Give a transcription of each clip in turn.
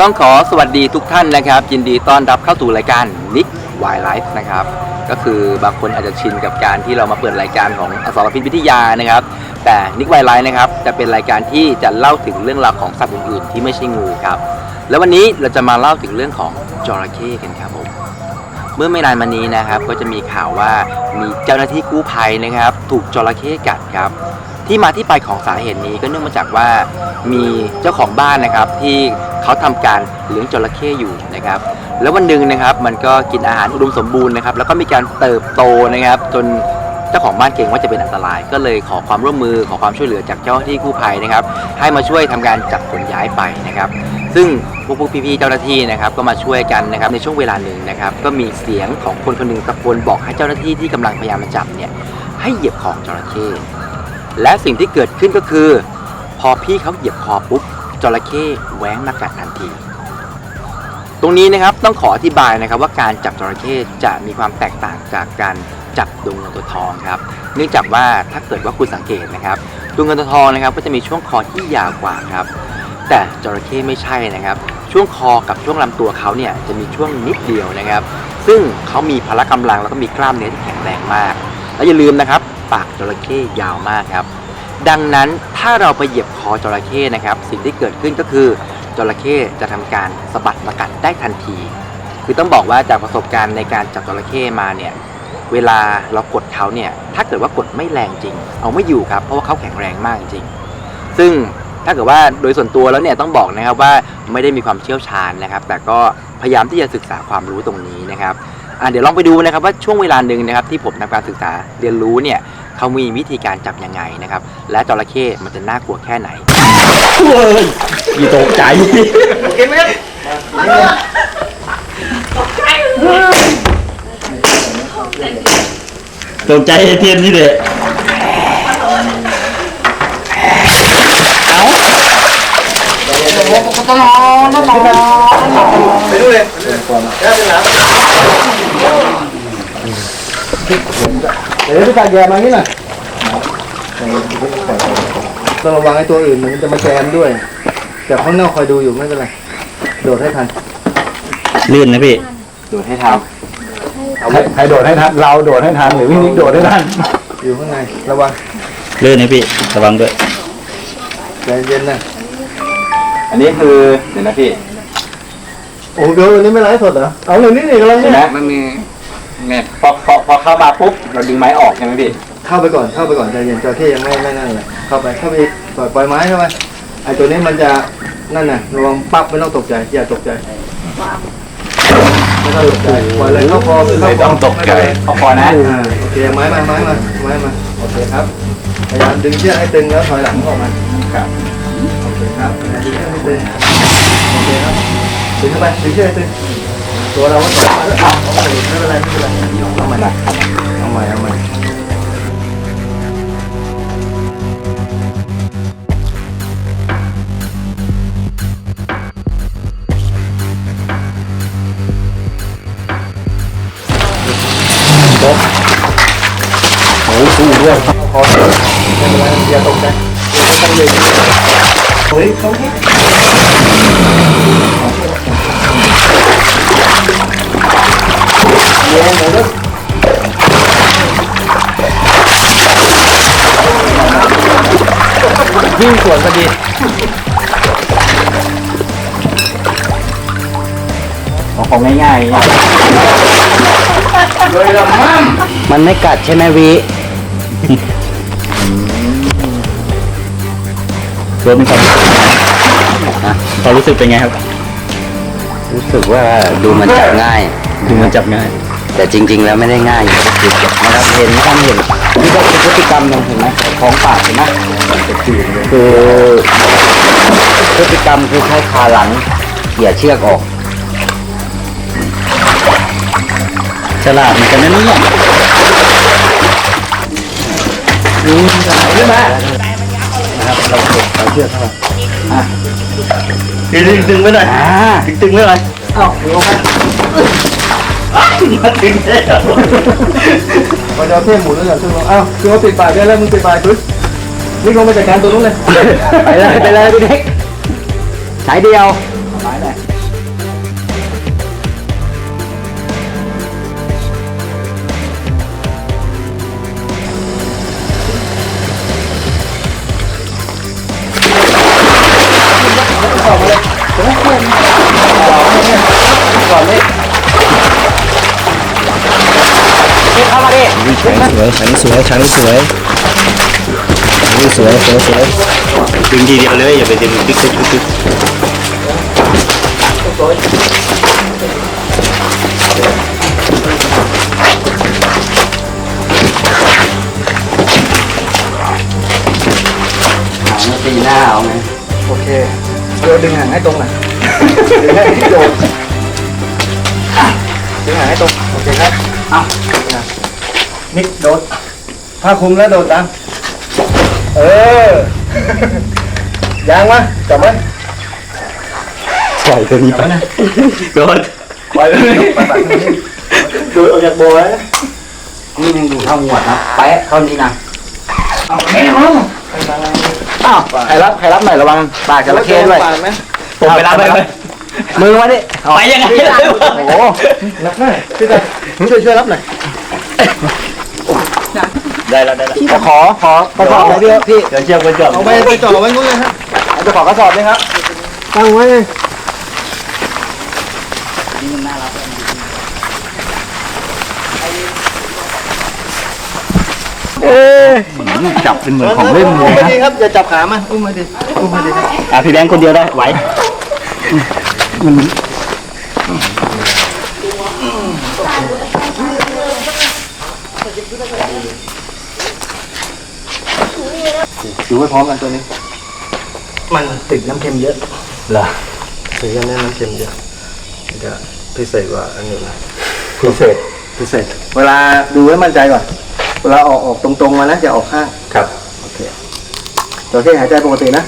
ต้องขอสวัสดีทุกท่านนะครับ ยินดีต้อนรับเข้าสู่รายการ Nick Wild Life นะครับ ก็คือบางคนอาจจะชินกับการที่เรามาเปิดรายการของอสรพิษวิทยานะครับ แต่ Nick Wild Life นะครับจะเป็นรายการที่จะเล่าถึงเรื่องราวของสัตว์อื่นๆที่ไม่ใช่งูครับ แล้ววันนี้เราจะมาเล่าถึงเรื่องของจระเข้กันครับผมเมื่อไม่นานมานี้นะครับ ก็จะมีข่าวว่ามีเจ้าหน้าที่กู้ภัยนะครับ ถูกจระเข้กัดครับที่มาที่ไปของสาเหตุนี้ก็เนื่องมาจากว่ามีเจ้าของบ้านนะครับที่เขาทำการเลี้ยงจระเข้อยู่นะครับ แล้ววันหนึ่งนะครับมันก็กินอาหารอุดมสมบูรณ์นะครับ แล้วก็มีการเติบโตนะครับ จนเจ้าของบ้านเกรงว่าจะเป็นอันตราย ก็เลยขอความร่วมมือขอความช่วยเหลือจากเจ้าหน้าที่กู้ภัยนะครับ ให้มาช่วยทำการจับขนย้ายไปนะครับ ซึ่งพวกพี่ๆเจ้าหน้าที่นะครับก็มาช่วยกันนะครับในช่วงเวลาหนึ่งนะครับ ก็มีเสียงของคนคนหนึ่งตะโกนบอกให้เจ้าหน้าที่ที่กำลังพยายามมาจับเนี่ยให้เหยียบของจระเข้ และสิ่งที่เกิดขึ้นก็คือ พอพี่เขาเหยียบคอปุ๊บจระเข้แหวงมากัดทันที ตรงนี้นะครับต้องขออธิบายนะครับว่าการจับจระเข้จะมีความแตกต่างจากการจับตัวเงินตัวทองครับ เนื่องจากว่าถ้าเกิดว่าคุณสังเกตนะครับตัวเงินตัวทองนะครับก็จะมีช่วงคอที่ยาวกว่าครับ แต่จระเข้ไม่ใช่นะครับ ช่วงคอกับช่วงลำตัวเขาเนี่ยจะมีช่วงนิดเดียวนะครับ ซึ่งเขามีพละกำลังแล้วก็มีกล้ามเนื้อที่แข็งแรงมาก และอย่าลืมนะครับ ปากจระเข้ยาวมากครับ ดังนั้นถ้าเราไปเหยียบคอจระเข้นะครับ สิ่งที่เกิดขึ้นก็คือจระเข้จะทำการสะบัดมากัดได้ทันที คือต้องบอกว่าจากประสบการณ์ในการจับจระเข้มาเนี่ยเวลาเรากดเขาเนี่ยถ้าเกิดว่ากดไม่แรงจริง เอาไม่อยู่ครับเพราะว่าเขาแข็งแรงมากจริง ซึ่งถ้าเกิดว่าโดยส่วนตัวแล้วเนี่ยต้องบอกนะครับว่าไม่ได้มีความเชี่ยวชาญนะครับ แต่ก็พยายามที่จะศึกษาความรู้ตรงนี้นะครับเดี๋ยวลองไปดูนะครับว่าช่วงเวลาหนึ่งนะครับที่ผมทำการศึกษาเรียนรู้เนี่ย เขามีวิธีการจับยังไงนะครับ และจระเข้มันจะน่ากลัวแค่ไหนมีตกใจตกใจไอ้เทียนนี่เลยเอาไปดูเลยแค่เป็น หลังเดี๋ยวพี่ตาแยมางี้หน่อยต้องระวังไอ้ตัวอื่นมันจะมาแจมด้วย แต่ข้างนอกคอยดูอยู่ไม่เป็นไร โดดให้ทัน ลื่นนะพี่ดูให้ทใครใครโดดให้ทัน เราโดดให้ทันหรือพี่นิกโดดให้ทัน อยู่ข้างในระวัง ลื่นนะพี่ ระวังด้วยใจเย็นนะำอันนี้คือเดี๋ยวนะพี่ โอ้โหเดี๋ยววันนี้ไม่ไลฟ์สดเหรอ เอาหนึ่งนิดหนึ่งกำลังเห็นเนี่ไหมยมันมี เนี่ยพอพอพอเข้ามาปุ๊บเราดึงไม้ออกใช่ไหมพี่เข้าไปก่อนเข้าไปก่อนใจเย็นจระเข้ยังไม่ไม่นั่นเลยเข้าไปเข้าไปอีกปล่อยปล่อยไม้เข้าไปไอ้ตัวนี้มันจะนั่นน่ะระวังปั๊บไม่ต้องตกใจอย่าตกใจไม่ต้องตกใจปล่อยเลยเข้าคอเข้าคอพอพอนะอ่าโอเคไม้มาไม้มาไม้มาโอเคครับพยายามดึงเชือกให้ตึงแล้วถอยหลังออกมาครับโอเคครับดึงเชือกให้ตึงโอเคครับดึงเข้าไปดึงเชือกให้ตึง ตัวเราก็ต่อมาแล้วเอาเอาไปไม่เป็นไรไม่เป็นไรเอาใหม่เอาใหม่เอาใหม่โอ้สู้ด้วยพอไม่เป็นไรอย่าตกใจอย่าต้องเลยเฮ้ยเขาเลี้ย วยวิ่งสวนพอดีของง่ายๆเลยละมั่มมันไม่กัดใช่ไหมวีรถมีความความรู้สึกเป็นไงครับ รู้สึกว่าดูมันจับง่าย ดูมันจับง่าย แต่จริง ๆ แล้วไม่ได้ง่ายอย่างที่คิดนะครับเห็นไหมท่านเห็นนี่ก็คือพฤติกรรมหนึงเห็นไหมของป่าเห็นไหมคือพฤติกรรมคือใช้ขาหลังเขี่ยเชือกออกฉลาดเหมือนกันนะเนี่ยดึงดึงไว้หน่อยดึงดึงไว้หน่อยเอ้าดึงออก มาดึงได้เหรอมันจะเอาเทพหมุนแล้วเหรอซึ่งเอ้าคือว่าปิดปากได้แล้วมึงปิดปากปึ๊บนี่ลงมาจัดการตัวนู้นเลย ไปเลยไปเลยพี่เด็กสายเดียว ฉากนี้สวยฉากนี้สวยฉากนี้สวยสวยสวยดึงทีเดียวเลยอย่าไปดึงตึ๊กตึ๊กตึ๊กตึ๊กตีหน้าเอาไหมโอเคเดี๋ยวดึงหางให้ตรงหน่อยดึงให้โยนอะดึงหางให้ตรงโอเคครับเอ้า นิกโดดผ้าคลุมแล้วโดดตามเออ ยางมาจับไว้ปล่อยตัวนี้ไปโดนปล่อยเลยดูดออกจากโบไว้นี่ยังอยู่เท่าหมวดนะแปะเท่านี้นะอ้าวใครรับใครรับหน่อยระวังปากจระเข้ด้วยปากไหมผมไปรับไปเลยมือมาดิไปยังไงโอ้โหรับหน่อยพี่ตาช่วยช่วยรับหน่อย ได้แล้วได้แล้วขอขอขอกระสอบหน่อยพี่พี่เดี๋ยวเชือกไปจบเอาไปไปจ่อไว้นู้นเลยฮะจะขอกระสอบเลยครับตั้งไว้จับเป็นเหมือนของเล่นเลอุ้ยมมานะดีครับอย่าจับขามันอุ้มมาดีอุ้มมาดีครับอะพี่แบงค์คนเดียวได้ไหว ดูไว้พร้อมกันตัวนี้ มันติดน้ำเค็มเยอะเหรอสีกันนี้น้ำเค็มเยอะมันจะพิเศษกว่าอันอื่นนะพิเศษพิเศษ เวลาดูให้มั่นใจก่อน เวลาออกออกตรงๆมานะอย่าออกข้าง ครับ โอเคจระเข้หายใจปกตินะ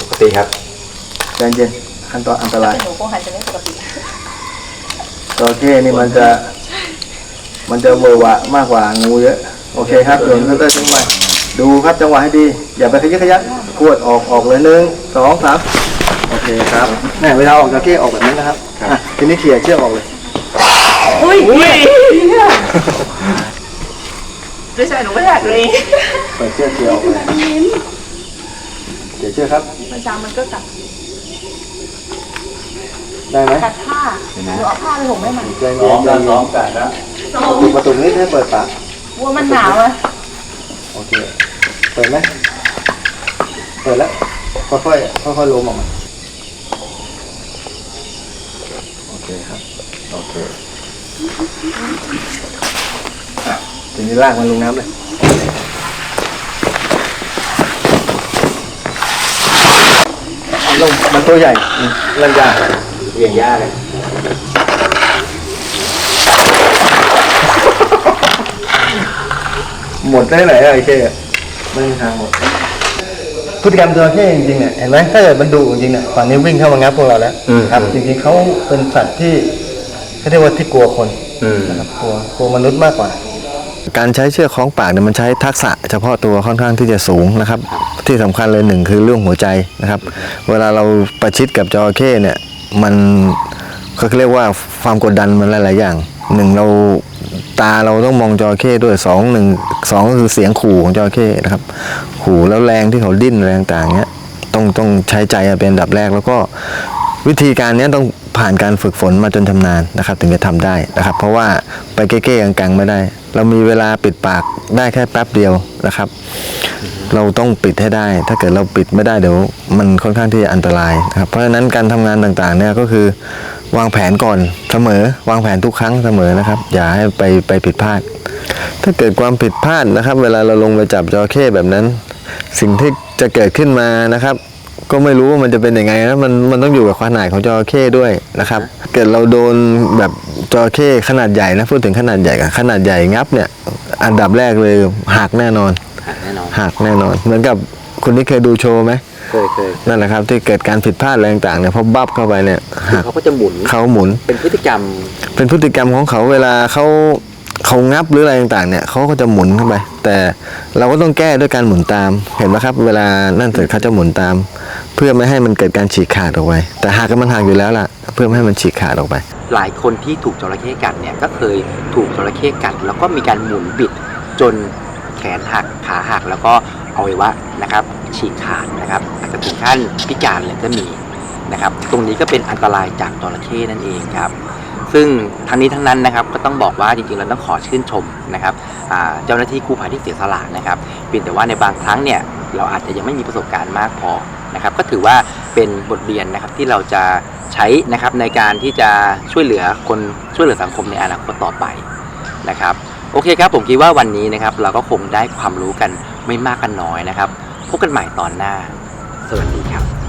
ปกติครับใจเย็นขั้นตอนอันตรายหนูคงหายใจไม่ปกติจระเข้นี่มันจะมันจะเวอร์วะมากกว่างูเยอะ โอเคครับโยนก็ได้ทิ้งไป ดูครับจังหวะให้ดี อย่าไปขยักขยักขวดออกออกเลยหนึ่งสองสามโอเคครับเนี่ยเวลาออกจระเข้ออกแบบนี้นะครับอะทีนี้เขี่ยเชือกออกเลยไม่ใช่หนูไม่อยากเลยเปิดเชือกเขี่ยออกเลยเขี่ยเชือกครับมันจางมันก็กัดได้ไหมกัดผ้าหนูเอาผ้าไปห่มให้มันใจเย็นใจเย็นกันนะปิดประตูนิดให้เปิดปากกลัวมันหนาวอะโอเค เปิดไหมเปิดแล้วค่อยๆค่อยๆลมออกมาโอเคครับโอเคอะทีนี้ลากมันลงน้ำเลยลงมันตัวใหญ่อืมลันยาเรียงยากเลยหมดได้ไหนอะไอ้เค้ ไม่มีทางหมดพฤติกรรมจระเข้จริงๆเนี่ยเห็นไหมถ้าเกิดมันดุจริงๆเนี่ยป่านนี้วิ่งเข้ามางับพวกเราแล้วครับ จริงๆเขาเป็นสัตว์ที่เขาเรียกว่าที่กลัวคนนะครับกลัวกลัวมนุษย์มากกว่า การใช้เชือกคล้องปากเนี่ยมันใช้ทักษะเฉพาะตัวค่อนข้างที่จะสูงนะครับ ที่สำคัญเลยหนึ่งคือเรื่องหัวใจนะครับ เวลาเราประชิดกับจระเข้เนี่ยมันเขาเรียกว่าความกดดันมันหลาย ๆ อย่างหนึ่งเรา ตาเราต้องมองจระเข้ด้วยสองหนึ่งสองก็คือเสียงขู่ของจระเข้นะครับ ขู่แล้วแรงที่เขาดิ้นแรงต่างๆเนี้ยต้องต้องใช้ใจเป็นอันดับแรกแล้วก็วิธีการเนี้ยต้องผ่านการฝึกฝนมาจนชำนาญนะครับ ถึงจะทำได้นะครับ เพราะว่าไปเก้ๆกังๆไม่ได้ เรามีเวลาปิดปากได้แค่แป๊บเดียวนะครับ เราต้องปิดให้ได้ ถ้าเกิดเราปิดไม่ได้เดี๋ยวมันค่อนข้างที่จะอันตรายนะครับเพราะฉะนั้นการทำงานต่างๆเนี่ยก็คือ วางแผนก่อนเสมอ วางแผนทุกครั้งเสมอนะครับ อย่าให้ไปไปผิดพลาด ถ้าเกิดความผิดพลาดนะครับ เวลาเราลงไปจับจระเข้แบบนั้น สิ่งที่จะเกิดขึ้นมานะครับ ก็ไม่รู้ว่ามันจะเป็นยังไงนะมันมันต้องอยู่กับขนาดของจระเข้ด้วยนะครับ เกิดเราโดนแบบจระเข้ขนาดใหญ่นะพูดถึงขนาดใหญ่กับขนาดใหญ่งับเนี่ย อันดับแรกเลยหักแน่นอนแน่นอนหักแน่นอน เหมือนกับคุณที่เคยดูโชว์ไหม เคยเคยนั่นแหละครับที่เกิดการผิดพลาดอะไรต่างๆเนี่ยพอบับเข้าไปเนี่ยคือหักเขาก็จะหมุนเขาหมุน เป็นพฤติกรรม เป็นพฤติกรรมของเขาเวลาเขาเขางับหรืออะไรต่างๆเนี่ยเขาก็จะหมุนเข้าไป แต่เราก็ต้องแก้ด้วยการหมุนตาม เห็นไหมครับ เวลานั่นเสร็จเขาจะหมุนตาม เพื่อไม่ให้มันเกิดการฉีกขาดออกไปแต่หากมันหักอยู่แล้วล่ะ เพื่อไม่ให้มันฉีกขาดออกไป หลายคนที่ถูกจระเข้กัดเนี่ยก็เคยถูกจระเข้กัด แล้วก็มีการหมุนบิดจนแขนหักขาหักแล้วก็ อวัยวะนะครับฉีกขาดนะครับอาจจะถึงขั้นพิการเลยก็มีนะครับตรงนี้ก็เป็นอันตรายจากจระเข้นั่นเองครับซึ่งทั้งนี้ทั้งนั้นนะครับก็ต้องบอกว่าจริงๆเราต้องขอชื่นชมนะครับเจ้าหน้าที่กู้ภัยที่เสียสละนะครับเพียงแต่ว่าในบางครั้งเนี่ยเราอาจจะยังไม่มีประสบการณ์มากพอนะครับก็ถือว่าเป็นบทเรียนนะครับที่เราจะใช้นะครับในการที่จะช่วยเหลือคนช่วยเหลือสังคมในอนาคตต่อไปนะครับโอเคครับผมคิดว่าวันนี้นะครับเราก็คงได้ความรู้กัน ไม่มากกันน้อยนะครับ พบกันใหม่ตอนหน้า สวัสดีครับ